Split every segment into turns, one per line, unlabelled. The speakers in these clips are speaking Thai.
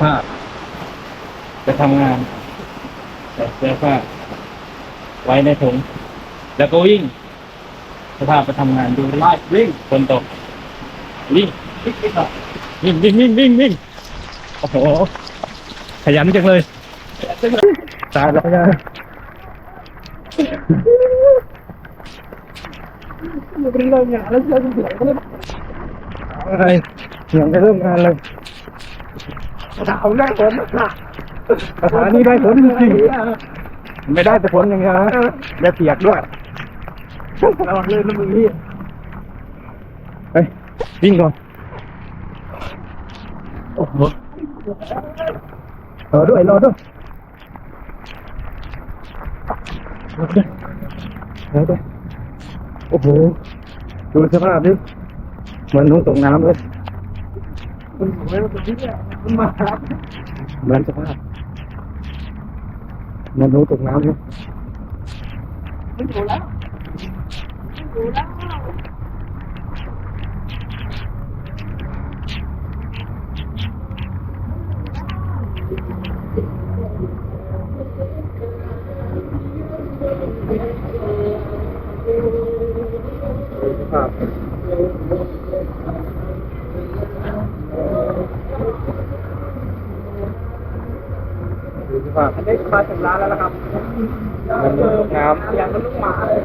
ภาพ จะทำงานใส่เสื้อผ้าไว้ในถุง แล้วก็วิ่ง สภาพไปทำงานดูไล่วิ่งฝนตกวิ่งวิ่งวิ่งวิ่งวิ่งวิ่งโอ้โหขยันจังเลยตายแล้วนะมันเป็นเรื่องงานแล้วเชื่อเสียงก็เลยอะไรเสียงไปเริ่มงานเลย ถามได้ผลนะสถานีได้ผลจริงๆไม่ได้แต่ผลอย่างเดียวนะได้เปียกด้วยระวังเลยนะมึงนี่เฮ้ยวิ่งก่อนโอ้โหรอด้วยรอด้วยรอด้วยรอด้วยโอ้โหดูสภาพดิเหมือนหนูตกน้ำเลย มันเหมือนตรงนี้เนี่ยมันมาเหมือนสภาพเหมันหนูตกน้ำเลยครับ ดูสภาพ
อันนี้มาถึงร้านแล้วนะครับ
มันตกน้
เสียงมันลุกหมาเลย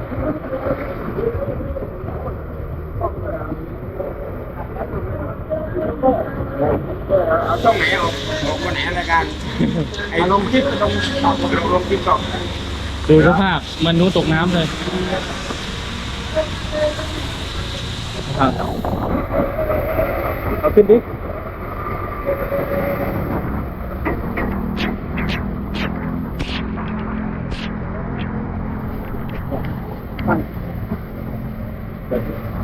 เอาช่องไหนออกออกวันไหนรายการไอ้ลงคลิปลงตอบลงลงคลิปก่อนำ
ดูสภาพเหมันหนูตกน้ำเลยครับ
เอาขึ้นดิ Thank you.